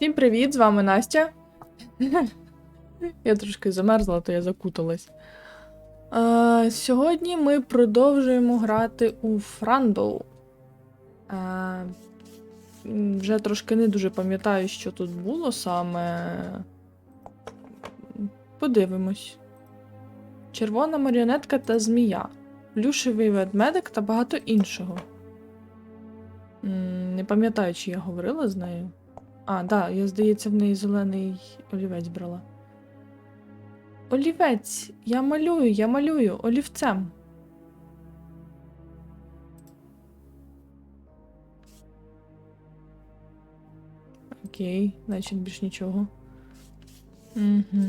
Всім привіт, з вами Настя. Я трошки замерзла, то я закуталась. Е, сьогодні ми продовжуємо грати у Франдоу. Е, вже трошки не дуже пам'ятаю, що тут було саме. Подивимось. Червона маріонетка та змія. Плюшевий ведмедик та багато іншого. Не пам'ятаю, чи я говорила з нею. А, да, я, здається, в неї зелений олівець брала. Олівець! Я малюю, я малюю олівцем. Окей, значить більш нічого. Угу.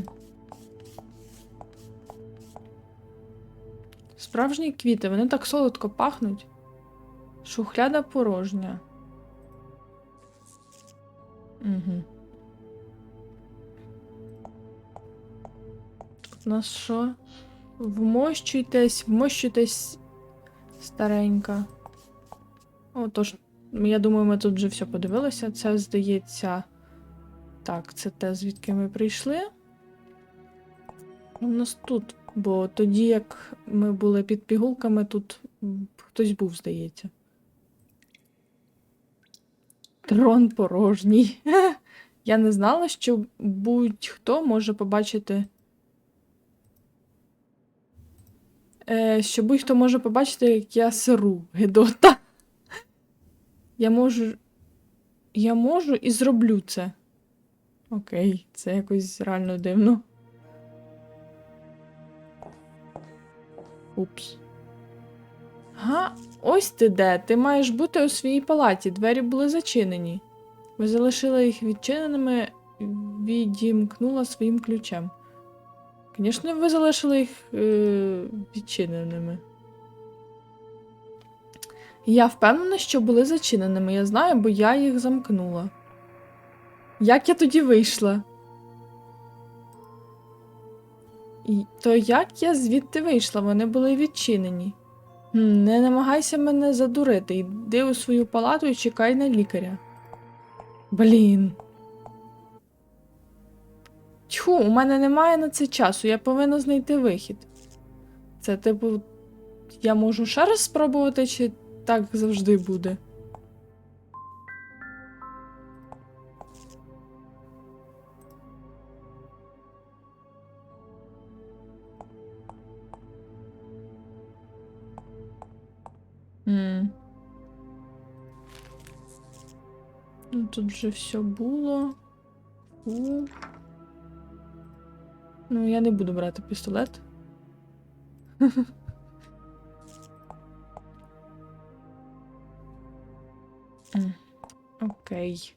Справжні квіти, вони так солодко пахнуть. Шухляда порожня. Угу. Тут у нас що? Вмощуйтесь, вмощуйтесь, старенька. Отож, я думаю, ми тут вже все подивилися. Це, здається. Так, це те, звідки ми прийшли. У нас тут, бо тоді, як ми були під пігулками, тут хтось був, здається. Трон порожній. Я не знала, що будь-хто може побачити. Е, що будь-хто може побачити, як я сиру, Гедота. Я можу. Я можу і зроблю це. Окей, це якось реально дивно. Упс. Га, ось ти де. Ти маєш бути у своїй палаті. Двері були зачинені. Ви залишили їх відчиненими, відімкнула своїм ключем. Звісно, ви залишили їх е, відчиненими. Я впевнена, що були зачиненими. Я знаю, бо я їх замкнула. Як я тоді вийшла? І- То як я звідти вийшла? Вони були відчинені. Не намагайся мене задурити. Йди у свою палату і чекай на лікаря. Блін. Тьху, у мене немає на це часу, я повинна знайти вихід. Це, типу, я можу ще раз спробувати, чи так завжди буде? Тут вже все було. У. Ну, я не буду брати пістолет. Окей.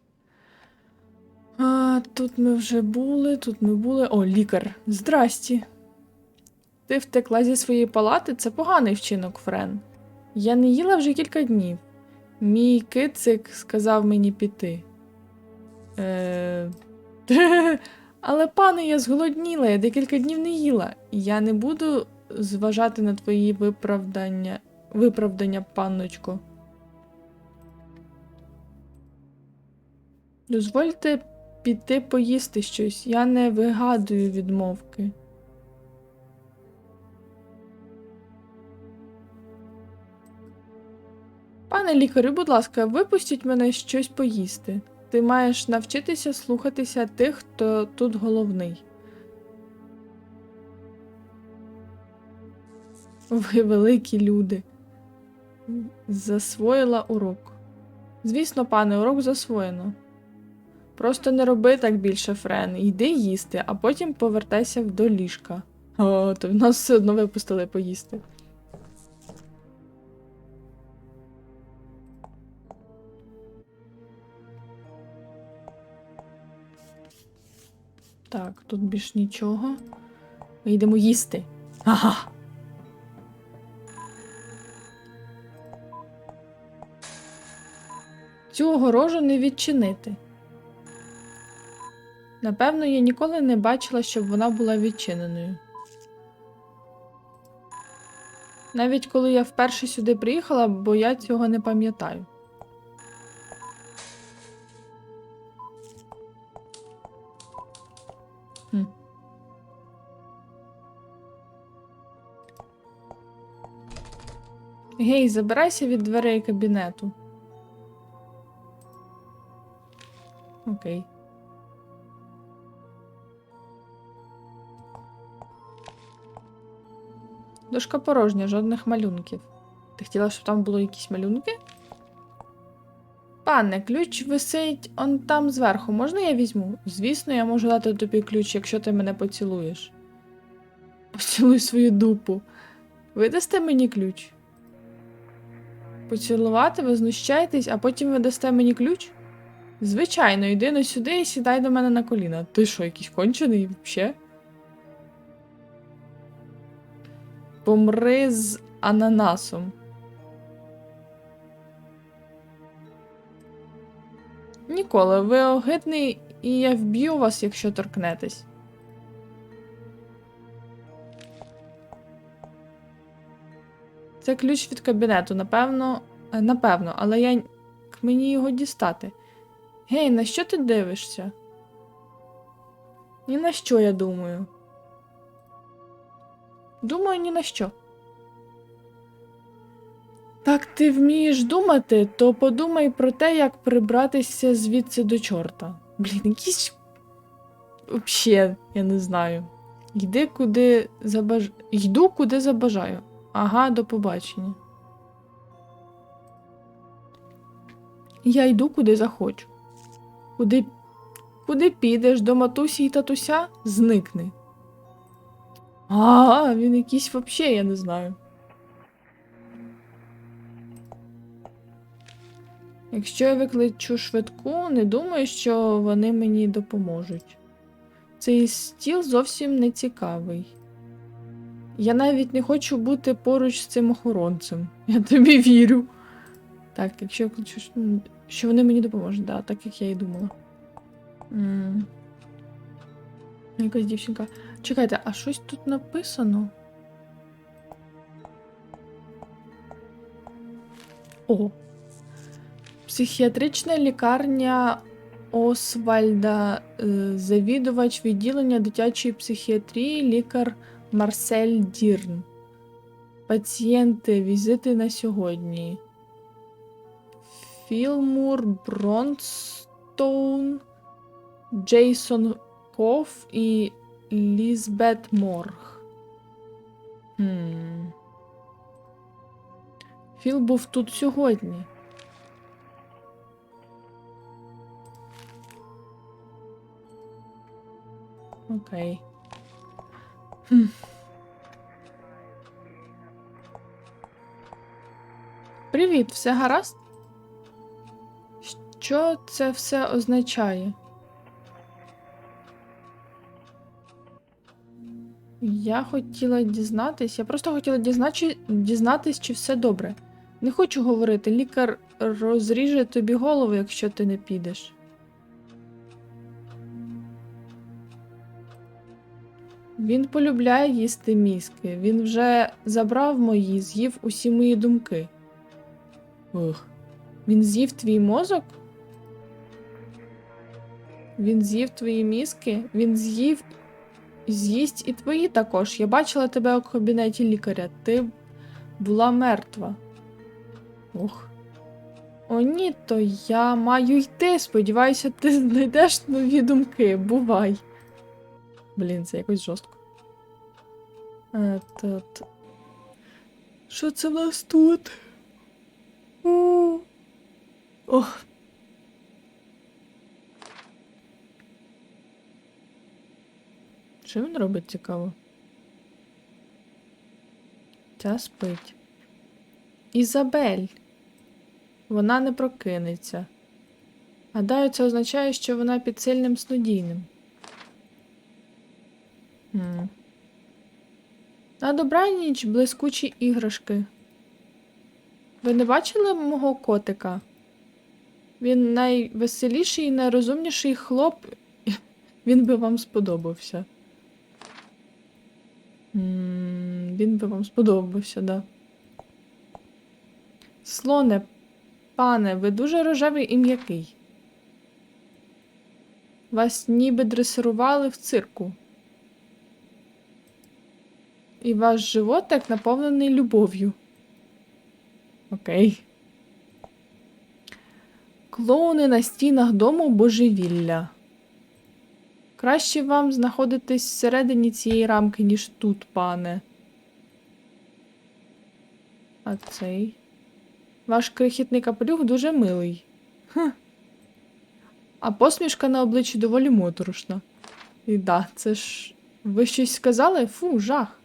А, тут ми вже були, тут ми були. О, лікар. Здрасті. Ти втекла зі своєї палати? Це поганий вчинок, Френ. Я не їла вже кілька днів. Мій кицик сказав мені піти. Е... Але, пане, я зголодніла, я декілька днів не їла. Я не буду зважати на твої виправдання, виправдання, панночко. Дозвольте піти поїсти щось. Я не вигадую відмовки. Пане лікарю, будь ласка, випустіть мене щось поїсти. Ти маєш навчитися слухатися тих, хто тут головний. Ви великі люди. Засвоїла урок. Звісно, пане, урок засвоєно. Просто не роби так більше, Френ. Йди їсти, а потім повертайся до ліжка. О, то в нас все одно випустили поїсти. Так, тут більш нічого. Ми йдемо їсти. Ага. Цю огорожу не відчинити. Напевно, я ніколи не бачила, щоб вона була відчиненою. Навіть коли я вперше сюди приїхала, бо я цього не пам'ятаю. Гей, забирайся від дверей кабінету. Окей. Дошка порожня, жодних малюнків. Ти хотіла, щоб там було якісь малюнки? Пане, ключ висить он там зверху. Можна я візьму? Звісно, я можу дати тобі ключ, якщо ти мене поцілуєш. Поцілуй свою дупу. Ви дасте мені ключ? Поцілувати, ви знущаєтесь, а потім ви дасте мені ключ? Звичайно, йди на сюди і сідай до мене на коліна. Ти що, якийсь кончений взагалі? Помри з ананасом. Ніколи, ви огидний, і я вб'ю вас, якщо торкнетесь. Це ключ від кабінету, напевно, е, напевно, але я мені його дістати. Гей, на що ти дивишся? Ні на що, я думаю. Думаю, ні на що. Так ти вмієш думати, то подумай про те, як прибратися звідси до чорта. Блін, якісь. Взагалі, я не знаю. Йди куди забаж... Йду куди забажаю. Ага, до побачення. Я йду куди захочу. Куди, куди підеш до матусі і татуся? Зникни. А, він якийсь вообще, я не знаю. Якщо я викличу швидку, не думаю, що вони мені допоможуть. Цей стіл зовсім не цікавий. Я навіть не хочу бути поруч з цим охоронцем. Я тобі вірю. Так, якщо я включу, що вони мені допоможуть, да, так як я і думала. М. Якась дівчинка. Чекайте, а щось тут написано? О. Психіатрична лікарня Освальда, е, завідувач відділення дитячої психіатрії, лікар Марсель Дірн. Пацієнти, візити на сьогодні. Філмур Бронстоун, Джейсон Коф і Лізбет Морг. Хм. Філ був тут сьогодні. Окей. Хм. Привіт, все гаразд? Що це все означає? Я хотіла дізнатись, я просто хотіла дізначи... дізнатись, чи все добре. Не хочу говорити, лікар розріже тобі голову, якщо ти не підеш. Він полюбляє їсти мізки. Він вже забрав мої, з'їв усі мої думки. Ух. Він з'їв твій мозок? Він з'їв твої мізки? Він з'їв. З'їсть і твої також. Я бачила тебе у кабінеті лікаря. Ти була мертва. Ох. О, ні, то я маю йти. Сподіваюся, ти знайдеш нові думки. Бувай. Блін, це якось жорстко. Тут. Що це в нас тут? О. Ох. Що він робить цікаво? Ця спить. Ізабель. Вона не прокинеться. Гадаю, це означає, що вона під сильним снодійним. М. На добраніч блискучі іграшки. Ви не бачили мого котика? Він найвеселіший і найрозумніший хлоп. Він би вам сподобався. Він би вам сподобався, да. Слоне, пане, ви дуже рожевий і м'який. Вас ніби дресирували в цирку. І ваш животик наповнений любов'ю. Окей. Клоуни на стінах дому божевілля. Краще вам знаходитись всередині цієї рамки, ніж тут, пане. А цей. Ваш крихітний капелюх дуже милий. Хм. А посмішка на обличчі доволі моторошна. І да, це ж. Ви щось сказали? Фу, жах.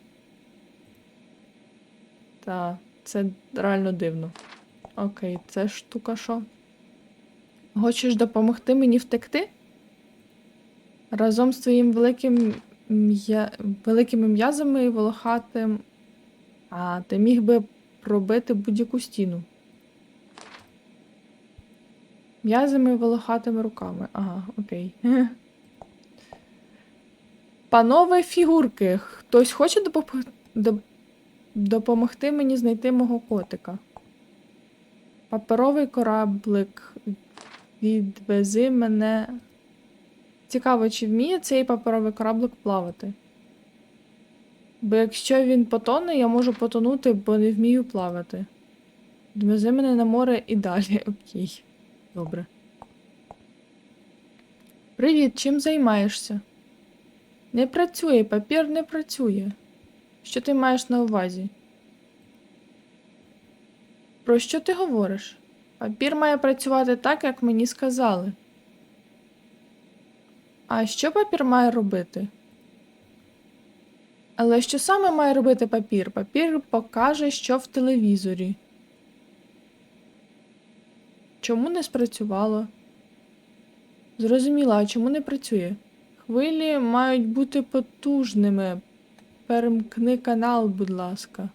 Та, це реально дивно. Окей, це штука що? Хочеш допомогти мені втекти? Разом з твоїм великим м'я... великими м'язами і волохатим. А, ти міг би пробити будь-яку стіну. М'язами і волохатими руками. Ага, окей. Панове фігурки, хтось хоче допом- доп- допомогти мені знайти мого котика? Паперовий кораблик. Відвези мене. Цікаво, чи вміє цей паперовий кораблик плавати? Бо якщо він потоне, я можу потонути, бо не вмію плавати. Відвези мене на море і далі. Окей. Добре. Привіт, чим займаєшся? Не працює, папір не працює. Що ти маєш на увазі? Про що ти говориш? Папір має працювати так, як мені сказали. А що папір має робити? Але що саме має робити папір? Папір покаже, що в телевізорі. Чому не спрацювало? Зрозуміла, а чому не працює? Хвилі мають бути потужними. Перемкни канал, будь ласка.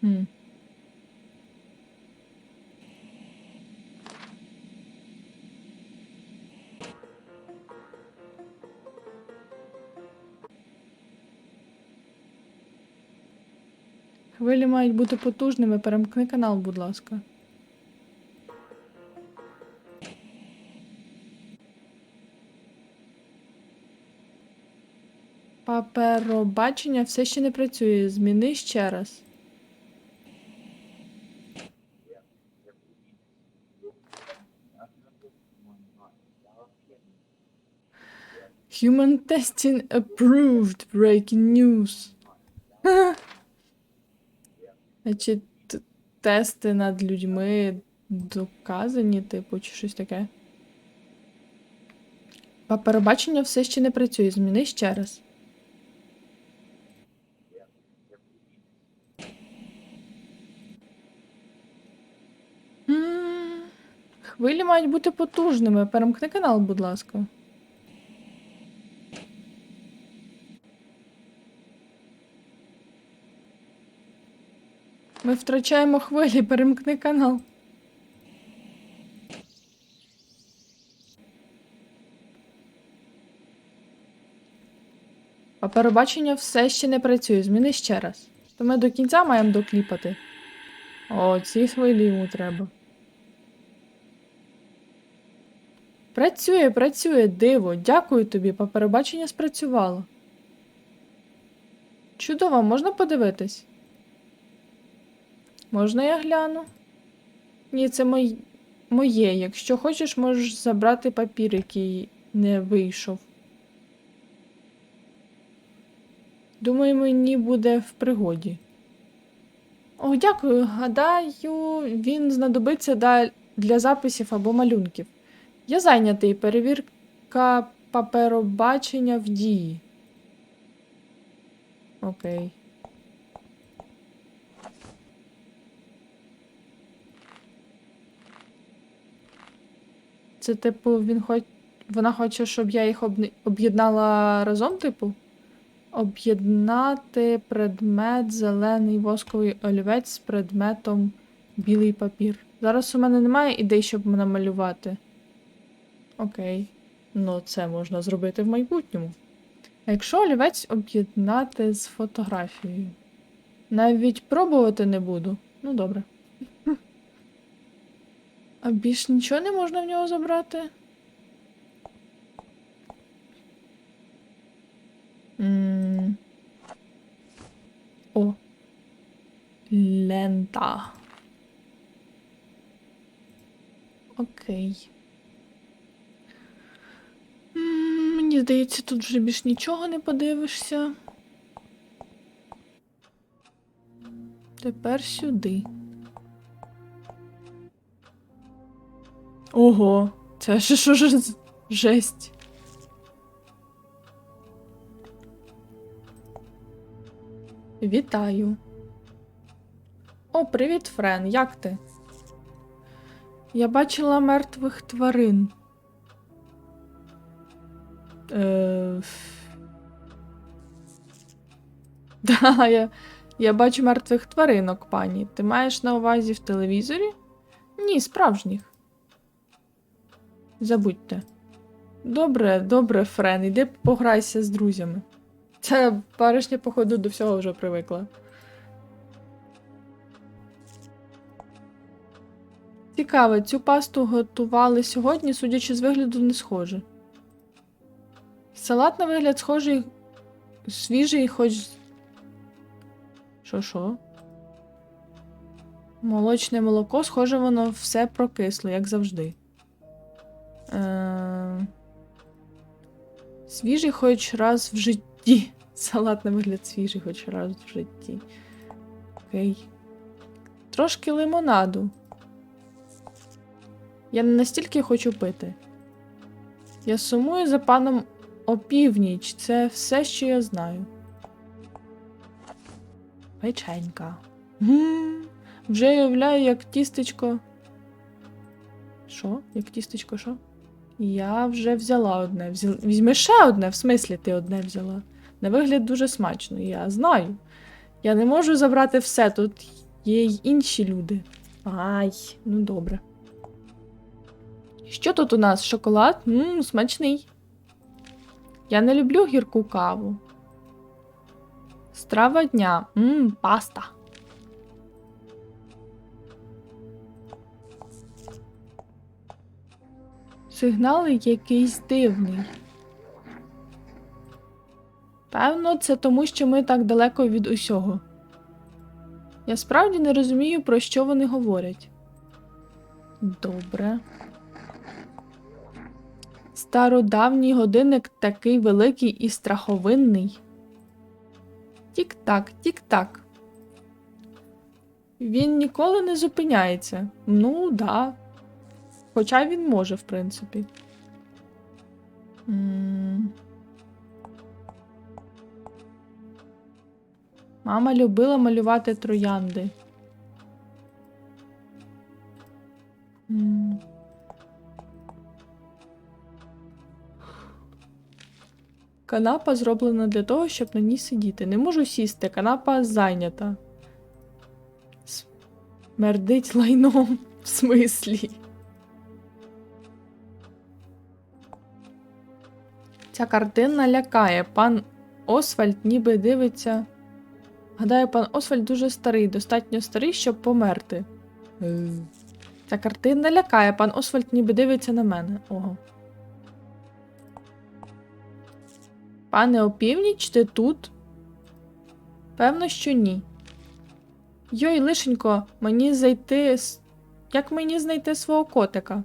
Хм. Хвилі мають бути потужними. Перемкни канал, будь ласка. Паперобачення все ще не працює. Зміни ще раз. Human testing approved. Breaking news. Значить, тести над людьми доказані, типу, чи щось таке. Паперобачення все ще не працює. Зміни ще раз. Хвилі мають бути потужними. Перемкни канал, будь ласка. Ми втрачаємо хвилі, перемкни канал. Паперобачення все ще не працює. Зміни ще раз. То ми до кінця маємо докліпати. О, ці хвилі йому треба. Працює, працює, диво. Дякую тобі. Паперобачення спрацювало. Чудово, можна подивитись? Можна я гляну? Ні, це мой... моє. Якщо хочеш, можеш забрати папір, який не вийшов. Думаю, мені буде в пригоді. О, дякую. Гадаю, він знадобиться для записів або малюнків. Я зайнятий. Перевірка паперобачення в дії. Окей. Це, типу, він хоч... вона хоче, щоб я їх об'єднала разом, типу? Об'єднати предмет зелений восковий олівець з предметом білий папір. Зараз у мене немає ідей, щоб намалювати. Окей, ну це можна зробити в майбутньому. А якщо олівець об'єднати з фотографією, навіть пробувати не буду. Ну добре. А більш нічого не можна в нього забрати? М О. Лента. Окей. Мені здається, тут вже більш нічого не подивишся. Тепер сюди. Ого, це ще що ж жесть. Вітаю. О, привіт, Френ, як ти? Я бачила мертвих тварин. Е... Да, я, я бачу мертвих тваринок, пані. Ти маєш на увазі в телевізорі? Ні, справжніх. Забудьте. Добре, добре, Френ, іди пограйся з друзями. Ця баришня, походу, до всього вже привикла. Цікаво, цю пасту готували сьогодні, судячи з вигляду, не схоже. Салат на вигляд схожий, свіжий, хоч. Що, що? Молочне молоко, схоже, воно все прокисло, як завжди. Е... Свіжий хоч раз в житті. Салат на вигляд свіжий хоч раз в житті. Окей. Трошки лимонаду. Я не настільки хочу пити. Я сумую за паном опівніч. Це все, що я знаю. Печенька. М, Вже уявляю, як тістечко. Що? Як тістечко, що? Я вже взяла одне. Взяла... Візьми ще одне, в смислі ти одне взяла. На вигляд дуже смачно, я знаю. Я не можу забрати все, тут є й інші люди. Ай, ну добре. Що тут у нас? Шоколад? Ммм, смачний. Я не люблю гірку каву. Страва дня. Ммм, паста. Сигнал якийсь дивний. Певно, це тому, що ми так далеко від усього. Я справді не розумію, про що вони говорять. Добре. Стародавній годинник такий великий і страховинний. Тік-так, тік-так. Він ніколи не зупиняється. Ну, да. Хоча він може, в принципі. М. Мама любила малювати троянди. М. Канапа зроблена для того, щоб на ній сидіти. Не можу сісти, канапа зайнята. Смердить лайном в смислі. Ця картина лякає. Пан Освальд ніби дивиться. Гадаю, пан Освальд дуже старий, достатньо старий, щоб померти. Ця картина лякає. Пан Освальд ніби дивиться на мене. Ого. Пане опівніч, ти тут? Певно, що ні. Йой, лишенько, мені зайти. Як мені знайти свого котика?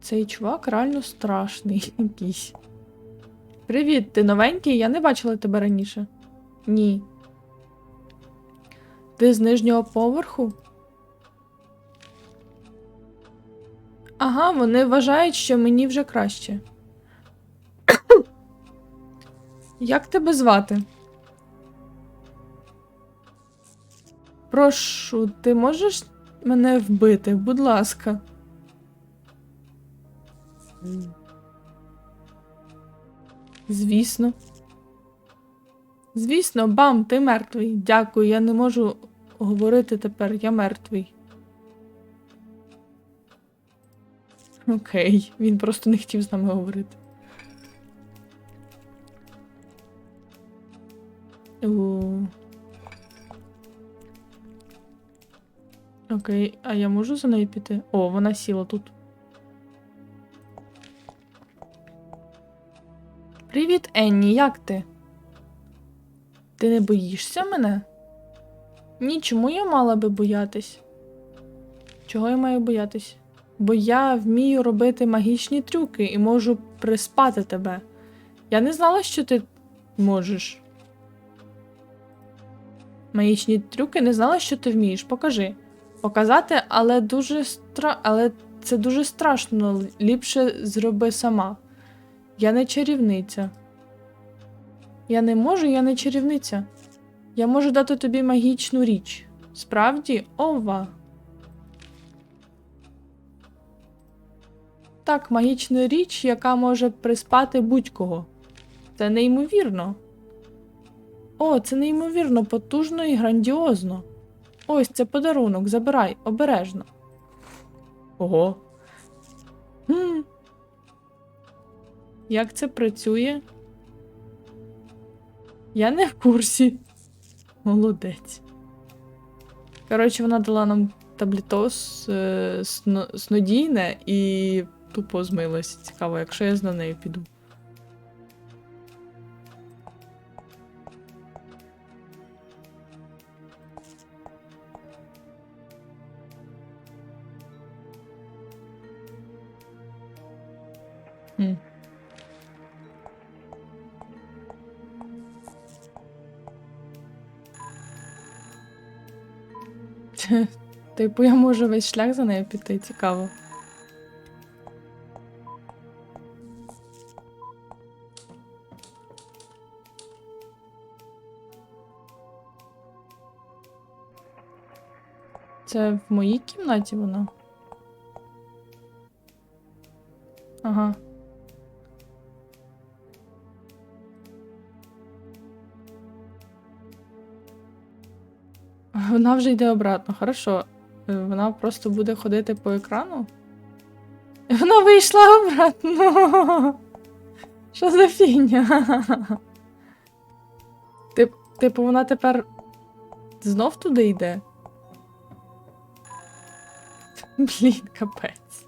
Цей чувак реально страшний якийсь. Привіт, ти новенький? Я не бачила тебе раніше. Ні. Ти з нижнього поверху? Ага, вони вважають, що мені вже краще. Як тебе звати? Прошу, ти можеш мене вбити, будь ласка. Звісно. Звісно, бам, ти мертвий. Дякую, я не можу говорити тепер, я мертвий. Окей, він просто не хотів з нами говорити. Окей, а я можу за нею піти? О, вона сіла тут. Привіт, Енні, як ти? Ти не боїшся мене? Ні, чому я мала би боятись? Чого я маю боятись? Бо я вмію робити магічні трюки і можу приспати тебе. Я не знала, що ти можеш. Магічні трюки не знала, що ти вмієш. Покажи. Показати, але дуже стра... але це дуже страшно. Ліпше зроби сама. Я не чарівниця. Я не можу, я не чарівниця. Я можу дати тобі магічну річ. Справді, ова. Так, магічна річ, яка може приспати будь-кого. Це неймовірно. О, це неймовірно потужно і грандіозно. Ось це подарунок, забирай, обережно. Ого. Хм. Як це працює? Я не в курсі. Молодець. Коротше, вона дала нам таблітос е, сно- снодійне і тупо змилась. Цікаво, якщо я за нею піду. Типу, я можу весь шлях за нею піти, цікаво. Це в моїй кімнаті вона? Вона вже йде обратно, хорошо. Е, Вона просто буде ходити по екрану. Вона вийшла обратно. Що за фігня? Тип, типу, вона тепер знов туди йде. Блін, капець.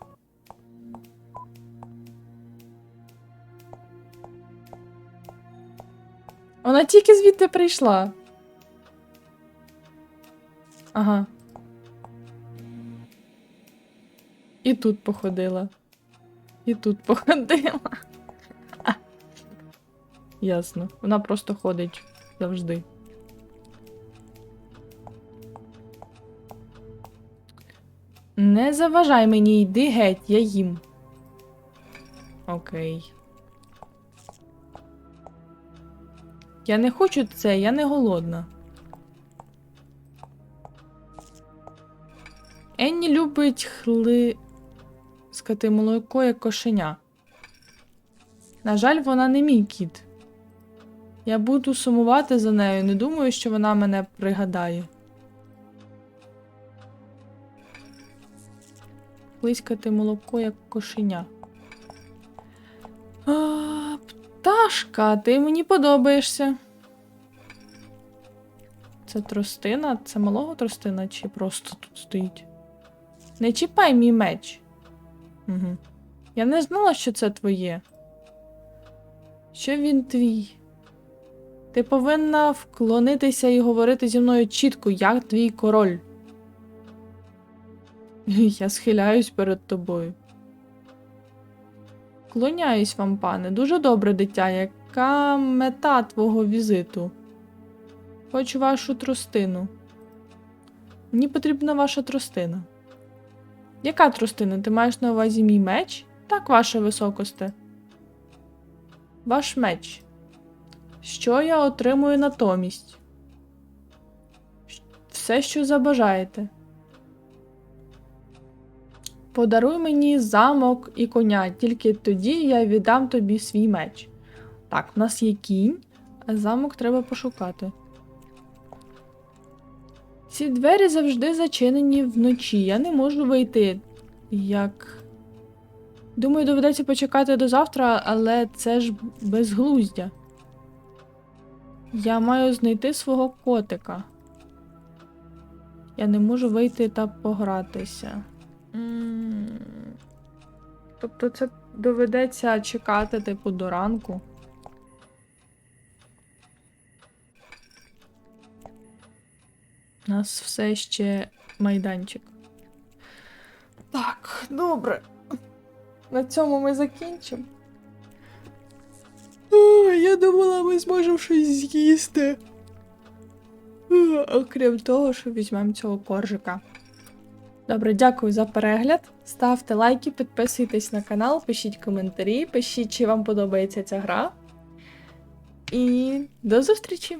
Вона тільки звідти прийшла. Ага. І тут походила. І тут походила. Ясно. Вона просто ходить завжди. Не заважай мені, йди геть, я їм. Окей. Я не хочу це, я не голодна. Енні любить хлискати молоко як кошеня. На жаль, вона не мій кіт. Я буду сумувати за нею, не думаю, що вона мене пригадає. Хлискати молоко як кошеня. А, пташка, ти мені подобаєшся. Це тростина? Це малого тростина чи просто тут стоїть? Не чіпай мій меч. Угу. Я не знала, що це твоє. Що він твій? Ти повинна вклонитися і говорити зі мною чітко, як твій король. Я схиляюсь перед тобою. Клоняюсь вам, пане, дуже добре дитя. Яка мета твого візиту? Хочу вашу тростину. Мені потрібна ваша тростина. Яка тростина? Ти маєш на увазі мій меч? Так, ваше високосте. Ваш меч. Що я отримую натомість? Все, що забажаєте. Подаруй мені замок і коня, тільки тоді я віддам тобі свій меч. Так, в нас є кінь, а замок треба пошукати. Ці двері завжди зачинені вночі. Я не можу вийти. Як. Думаю, доведеться почекати до завтра, але це ж безглуздя. Я маю знайти свого котика. Я не можу вийти та погратися. Тобто це доведеться чекати, типу, до ранку. У нас все ще майданчик. Так, добре. На цьому ми закінчимо. Я думала, ми зможемо щось з'їсти. Окрім того, що візьмемо цього коржика. Добре, дякую за перегляд. Ставте лайки, підписуйтесь на канал, пишіть коментарі, пишіть, чи вам подобається ця гра. І до зустрічі!